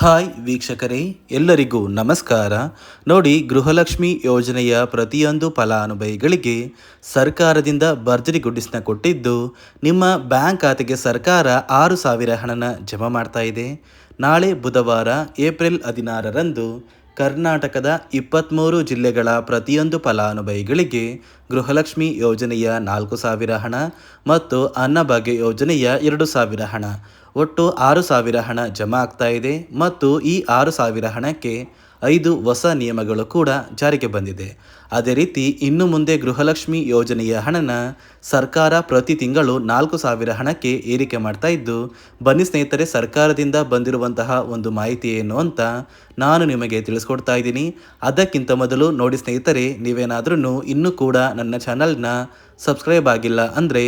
Hi ವೀಕ್ಷಕರೇ, ಎಲ್ಲರಿಗೂ ನಮಸ್ಕಾರ. ನೋಡಿ, ಗೃಹಲಕ್ಷ್ಮಿ ಯೋಜನೆಯ ಪ್ರತಿಯೊಂದು ಫಲಾನುಭವಿಗಳಿಗೆ ಸರ್ಕಾರದಿಂದ ಭರ್ಜರಿ ಗುಡ್ಡಿಸ್ನ ಕೊಟ್ಟಿದ್ದು, ನಿಮ್ಮ ಬ್ಯಾಂಕ್ ಖಾತೆಗೆ ಸರ್ಕಾರ ಆರು ಸಾವಿರ ಹಣನ ಜಮಾ ಮಾಡ್ತಾ ಇದೆ. ನಾಳೆ ಬುಧವಾರ, ಏಪ್ರಿಲ್ ಹದಿನಾರರಂದು ಕರ್ನಾಟಕದ ಇಪ್ಪತ್ತ್ಮೂರು ಜಿಲ್ಲೆಗಳ ಪ್ರತಿಯೊಂದು ಫಲಾನುಭವಿಗಳಿಗೆ ಗೃಹಲಕ್ಷ್ಮಿ ಯೋಜನೆಯ ನಾಲ್ಕು ಸಾವಿರ ಹಣ ಮತ್ತು ಅನ್ನಭಾಗ್ಯ ಯೋಜನೆಯ ಎರಡು ಸಾವಿರ ಹಣ. ಒಟ್ಟು ಆರು ಸಾವಿರ ಹಣ ಜಮಾ ಆಗ್ತಾ ಇದೆ ಮತ್ತು ಈ ಆರು ಸಾವಿರ ಹಣಕ್ಕೆ ಐದು ಹೊಸ ನಿಯಮಗಳು ಕೂಡ ಜಾರಿಗೆ ಬಂದಿದೆ. ಅದೇ ರೀತಿ ಇನ್ನು ಮುಂದೆ ಗೃಹಲಕ್ಷ್ಮಿ ಯೋಜನೆಯ ಹಣನ ಸರ್ಕಾರ ಪ್ರತಿ ತಿಂಗಳು ನಾಲ್ಕು ಸಾವಿರ ಹಣಕ್ಕೆ ಏರಿಕೆ ಮಾಡ್ತಾ ಇದ್ದು, ಬನ್ನಿ ಸ್ನೇಹಿತರೆ, ಸರ್ಕಾರದಿಂದ ಬಂದಿರುವಂತಹ ಒಂದು ಮಾಹಿತಿ ಏನು ಅಂತ ನಾನು ನಿಮಗೆ ತಿಳಿಸ್ಕೊಡ್ತಾ ಇದ್ದೀನಿ. ಅದಕ್ಕಿಂತ ಮೊದಲು ನೋಡಿ ಸ್ನೇಹಿತರೆ ನೀವೇನಾದ್ರೂ ಇನ್ನೂ ಕೂಡ ನನ್ನ ಚಾನಲ್ನ ಸಬ್ಸ್ಕ್ರೈಬ್ ಆಗಿಲ್ಲ ಅಂದರೆ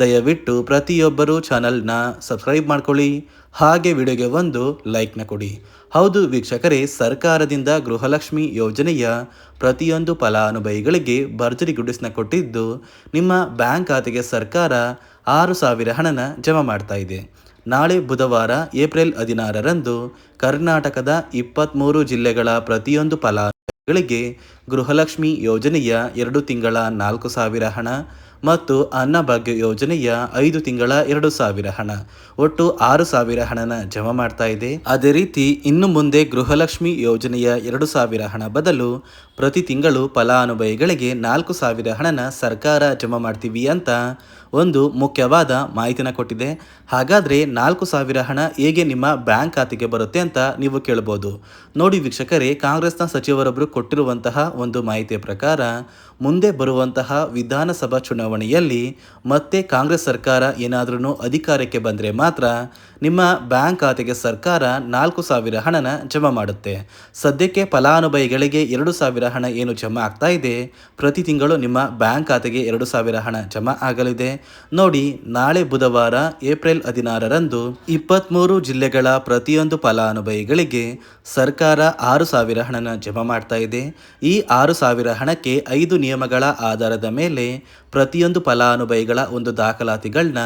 ದಯವಿಟ್ಟು ಪ್ರತಿಯೊಬ್ಬರೂ ಚಾನಲ್ನ ಸಬ್ಸ್ಕ್ರೈಬ್ ಮಾಡ್ಕೊಳ್ಳಿ. ಹಾಗೆ ವಿಡಿಯೋಗೆ ಒಂದು ಲೈಕ್ನ ಕೊಡಿ. ಹೌದು ವೀಕ್ಷಕರೇ, ಸರ್ಕಾರದಿಂದ ಗೃಹಲಕ್ಷ್ಮಿ ಯೋಜನೆಯ ಪ್ರತಿಯೊಂದು ಫಲಾನುಭವಿಗಳಿಗೆ ಭರ್ಜರಿ ಗುಡಿಸ್ನ ಕೊಟ್ಟಿದ್ದು ನಿಮ್ಮ ಬ್ಯಾಂಕ್ ಖಾತೆಗೆ ಸರ್ಕಾರ ಆರು ಸಾವಿರ ಹಣನ ಜಮಾ ಮಾಡ್ತಾ ಇದೆ. ನಾಳೆ ಬುಧವಾರ, ಏಪ್ರಿಲ್ ಹದಿನಾರರಂದು ಕರ್ನಾಟಕದ ಇಪ್ಪತ್ತ್ಮೂರು ಜಿಲ್ಲೆಗಳ ಪ್ರತಿಯೊಂದು ಫಲಾನುಭವಿಗಳಿಗೆ ಗೃಹಲಕ್ಷ್ಮಿ ಯೋಜನೆಯ ಎರಡು ತಿಂಗಳ ನಾಲ್ಕು ಸಾವಿರ ಹಣ ಮತ್ತು ಅನ್ನಭಾಗ್ಯ ಯೋಜನೆಯ ಐದು ತಿಂಗಳ ಎರಡು ಸಾವಿರ ಹಣ. ಒಟ್ಟು ಆರು ಸಾವಿರ ಹಣನ ಜಮಾ ಮಾಡ್ತಾ ಇದೆ. ಅದೇ ರೀತಿ, ಇನ್ನು ಮುಂದೆ ಗೃಹಲಕ್ಷ್ಮಿ ಯೋಜನೆಯ ಎರಡು ಸಾವಿರ ಹಣ ಬದಲು ಪ್ರತಿ ತಿಂಗಳು ಫಲಾನುಭವಿಗಳಿಗೆ ನಾಲ್ಕು ಸಾವಿರ ಹಣನ ಸರ್ಕಾರ ಜಮಾ ಮಾಡ್ತೀವಿ ಅಂತ ಒಂದು ಮುಖ್ಯವಾದ ಮಾಹಿತಿನ ಕೊಟ್ಟಿದೆ. ಹಾಗಾದರೆ ನಾಲ್ಕು ಸಾವಿರ ಹಣ ಹೇಗೆ ನಿಮ್ಮ ಬ್ಯಾಂಕ್ ಖಾತೆಗೆ ಬರುತ್ತೆ ಅಂತ ನೀವು ಕೇಳಬಹುದು ನೋಡಿ ವೀಕ್ಷಕರೇ, ಕಾಂಗ್ರೆಸ್ನ ಸಚಿವರೊಬ್ಬರು ಕೊಟ್ಟಿರುವಂತಹ ಒಂದು ಮಾಹಿತಿಯ ಪ್ರಕಾರ, ಮುಂದೆ ಬರುವಂತಹ ವಿಧಾನಸಭಾ ಚುನಾವಣೆಯಲ್ಲಿ ಮತ್ತೆ ಕಾಂಗ್ರೆಸ್ ಸರ್ಕಾರ ಏನಾದರೂ ಅಧಿಕಾರಕ್ಕೆ ಬಂದರೆ ಮಾತ್ರ ನಿಮ್ಮ ಬ್ಯಾಂಕ್ ಖಾತೆಗೆ ಸರ್ಕಾರ ನಾಲ್ಕು ಸಾವಿರ ಹಣನ ಜಮಾ ಮಾಡುತ್ತೆ. ಸದ್ಯಕ್ಕೆ ಫಲಾನುಭವಿಗಳಿಗೆ ಎರಡು ಸಾವಿರ ಹಣ ಏನು ಜಮಾ ಆಗ್ತಾ ಇದೆ. ಪ್ರತಿ ತಿಂಗಳು ನಿಮ್ಮ ಬ್ಯಾಂಕ್ ಖಾತೆಗೆ ಎರಡು ಸಾವಿರ ಹಣ ಜಮಾ ಆಗಲಿದೆ. ನೋಡಿ ನಾಳೆ ಬುಧವಾರ ಏಪ್ರಿಲ್ ಹದಿನಾರರಂದು ಇಪ್ಪತ್ತ್ಮೂರು ಜಿಲ್ಲೆಗಳ ಪ್ರತಿಯೊಂದು ಫಲಾನುಭವಿಗಳಿಗೆ ಸರ್ಕಾರ ಆರು ಸಾವಿರ ಹಣನ ಜಮಾ ಮಾಡ್ತಾ ಇದೆ. ಈ ಆರು ಸಾವಿರ ಹಣಕ್ಕೆ ಐದು ನಿಯಮಗಳ ಆಧಾರದ ಮೇಲೆ ಪ್ರತಿಯೊಂದು ಫಲಾನುಭವಿಗಳ ಒಂದು ದಾಖಲಾತಿಗಳನ್ನ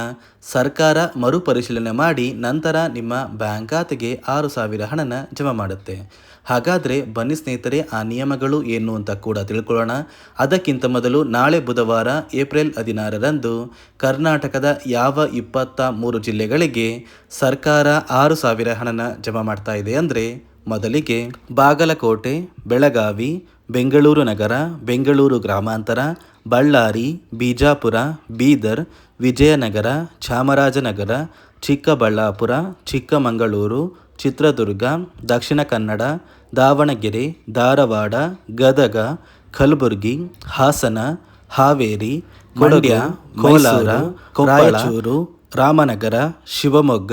ಸರ್ಕಾರ ಮರುಪರಿಶೀಲನೆ ಮಾಡಿ ನಂತರ ನಿಮ್ಮ ಬ್ಯಾಂಕ್ ಖಾತೆಗೆ ಆರು ಸಾವಿರ ಹಣನ ಜಮಾ ಮಾಡುತ್ತೆ. ಹಾಗಾದರೆ ಬನ್ನಿ ಸ್ನೇಹಿತರೆ, ಆ ನಿಯಮಗಳು ಏನು ಅಂತ ಕೂಡ ತಿಳ್ಕೊಳ್ಳೋಣ. ಅದಕ್ಕಿಂತ ಮೊದಲು ನಾಳೆ ಬುಧವಾರ, ಏಪ್ರಿಲ್ ಹದಿನಾರರಂದು ಕರ್ನಾಟಕದ ಯಾವ ಇಪ್ಪತ್ತ ಮೂರು ಜಿಲ್ಲೆಗಳಿಗೆ ಸರ್ಕಾರ ಆರು ಸಾವಿರ ಹಣನ ಜಮಾ ಮಾಡ್ತಾ ಇದೆ ಅಂದರೆ ಮೊದಲಿಗೆ ಬಾಗಲಕೋಟೆ, ಬೆಳಗಾವಿ, ಬೆಂಗಳೂರು ನಗರ, ಬೆಂಗಳೂರು ಗ್ರಾಮಾಂತರ, ಬಳ್ಳಾರಿ, ಬಿಜಾಪುರ, ಬೀದರ್, ವಿಜಯನಗರ, ಚಾಮರಾಜನಗರ, ಚಿಕ್ಕಬಳ್ಳಾಪುರ, ಚಿಕ್ಕಮಗಳೂರು, ಚಿತ್ರದುರ್ಗ, ದಕ್ಷಿಣ ಕನ್ನಡ ದಾವಣಗೆರೆ ಧಾರವಾಡ ಗದಗ ಕಲಬುರಗಿ ಹಾಸನ ಹಾವೇರಿ ಮಂಡ್ಯ ಕೋಲಾರ ರಾಯಚೂರು ರಾಮನಗರ ಶಿವಮೊಗ್ಗ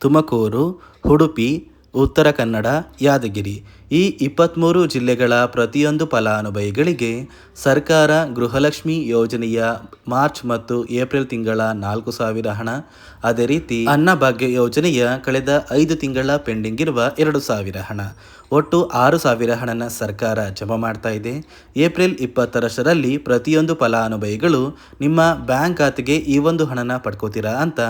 ತುಮಕೂರು ಉಡುಪಿ ಉತ್ತರ ಕನ್ನಡ ಯಾದಗಿರಿ. ಈ ಇಪ್ಪತ್ತ್ಮೂರು ಜಿಲ್ಲೆಗಳ ಪ್ರತಿಯೊಂದು ಫಲಾನುಭವಿಗಳಿಗೆ ಸರ್ಕಾರ ಗೃಹಲಕ್ಷ್ಮಿ ಯೋಜನೆಯ ಮಾರ್ಚ್ ಮತ್ತು ಏಪ್ರಿಲ್ ತಿಂಗಳ ನಾಲ್ಕು ಸಾವಿರ ಹಣ. ಅದೇ ರೀತಿ ಅನ್ನಭಾಗ್ಯ ಯೋಜನೆಯ ಕಳೆದ ಐದು ತಿಂಗಳ ಪೆಂಡಿಂಗ್ ಇರುವ ಎರಡು ಸಾವಿರ ಹಣ. ಒಟ್ಟು ಆರು ಸಾವಿರ ಹಣನ ಸರ್ಕಾರ ಜಮಾ ಮಾಡ್ತಾ ಇದೆ. ಏಪ್ರಿಲ್ ಇಪ್ಪತ್ತರಷ್ಟರಲ್ಲಿ ಪ್ರತಿಯೊಂದು ಫಲಾನುಭವಿಗಳು ನಿಮ್ಮ ಬ್ಯಾಂಕ್ ಖಾತೆಗೆ ಈ ಒಂದು ಹಣನ ಪಡ್ಕೋತೀರಾ ಅಂತ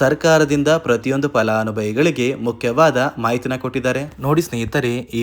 ಸರ್ಕಾರದಿಂದ ಪ್ರತಿಯೊಂದು ಫಲಾನುಭವಿಗಳಿಗೆ ಮುಖ್ಯವಾದ ಮಾಹಿತಿನ ಕೊಟ್ಟಿದ್ದಾರೆ. ನೋಡಿ ಸ್ನೇಹಿತರೆ, ಈ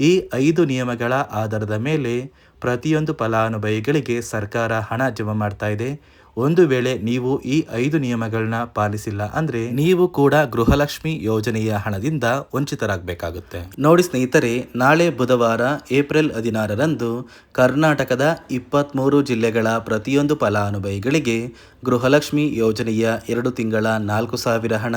ಈ ಐದು ನಿಯಮಗಳ ಆಧಾರದ ಮೇಲೆ ಪ್ರತಿಯೊಂದು ಫಲಾನುಭವಿಗಳಿಗೆ ಸರ್ಕಾರ ಹಣ ಜಮಾ ಮಾಡ್ತಾ ಇದೆ. ಒಂದು ವೇಳೆ ನೀವು ಈ ಐದು ನಿಯಮಗಳನ್ನ ಪಾಲಿಸಿಲ್ಲ ಅಂದ್ರೆ ನೀವು ಕೂಡ ಗೃಹಲಕ್ಷ್ಮಿ ಯೋಜನೆಯ ಹಣದಿಂದ ವಂಚಿತರಾಗಬೇಕಾಗುತ್ತೆ. ನೋಡಿ ಸ್ನೇಹಿತರೆ, ನಾಳೆ ಬುಧವಾರ ಏಪ್ರಿಲ್ ಹದಿನಾರರಂದು ಕರ್ನಾಟಕದ ಇಪ್ಪತ್ತ್ಮೂರು ಜಿಲ್ಲೆಗಳ ಪ್ರತಿಯೊಂದು ಫಲಾನುಭವಿಗಳಿಗೆ ಗೃಹಲಕ್ಷ್ಮಿ ಯೋಜನೆಯ ಎರಡು ತಿಂಗಳ ನಾಲ್ಕು ಸಾವಿರ ಹಣ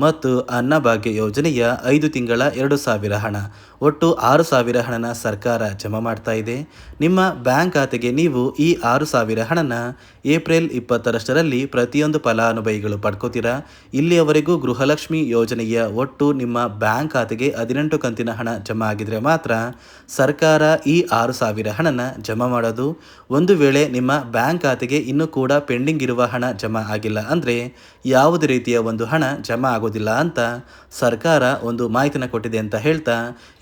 ಮತ್ತು ಅನ್ನಭಾಗ್ಯ ಯೋಜನೆಯ ಐದು ತಿಂಗಳ ಎರಡು ಸಾವಿರ ಹಣ ಒಟ್ಟು ಆರು ಸಾವಿರ ಹಣನ ಸರ್ಕಾರ ಜಮಾ ಮಾಡ್ತಾ ಇದೆ. ನಿಮ್ಮ ಬ್ಯಾಂಕ್ ಖಾತೆಗೆ ನೀವು ಈ ಆರು ಸಾವಿರ ಹಣನ ಏಪ್ರಿಲ್ ಇಪ್ಪತ್ತರಷ್ಟರಲ್ಲಿ ಪ್ರತಿಯೊಂದು ಫಲಾನುಭವಿಗಳು ಪಡ್ಕೋತೀರಾ? ಇಲ್ಲಿಯವರೆಗೂ ಗೃಹಲಕ್ಷ್ಮಿ ಯೋಜನೆಯ ಒಟ್ಟು ನಿಮ್ಮ ಬ್ಯಾಂಕ್ ಖಾತೆಗೆ ಹದಿನೆಂಟು ಕಂತಿನ ಹಣ ಜಮಾ ಆಗಿದ್ರೆ ಮಾತ್ರ ಸರ್ಕಾರ ಈ ಆರು ಸಾವಿರ ಹಣನ ಜಮಾ ಮಾಡೋದು. ಒಂದು ವೇಳೆ ನಿಮ್ಮ ಬ್ಯಾಂಕ್ ಖಾತೆಗೆ ಇನ್ನೂ ಕೂಡ ಪೆಂಡಿಂಗ್ ಇರುವ ಹಣ ಜಮಾ ಆಗಿಲ್ಲ ಅಂದರೆ ಯಾವುದೇ ರೀತಿಯ ಒಂದು ಹಣ ಜಮಾ ಆಗೋದಿಲ್ಲ ಅಂತ ಸರ್ಕಾರ ಒಂದು ಮಾಹಿತಿನ ಕೊಟ್ಟಿದೆ ಅಂತ ಹೇಳ್ತಾ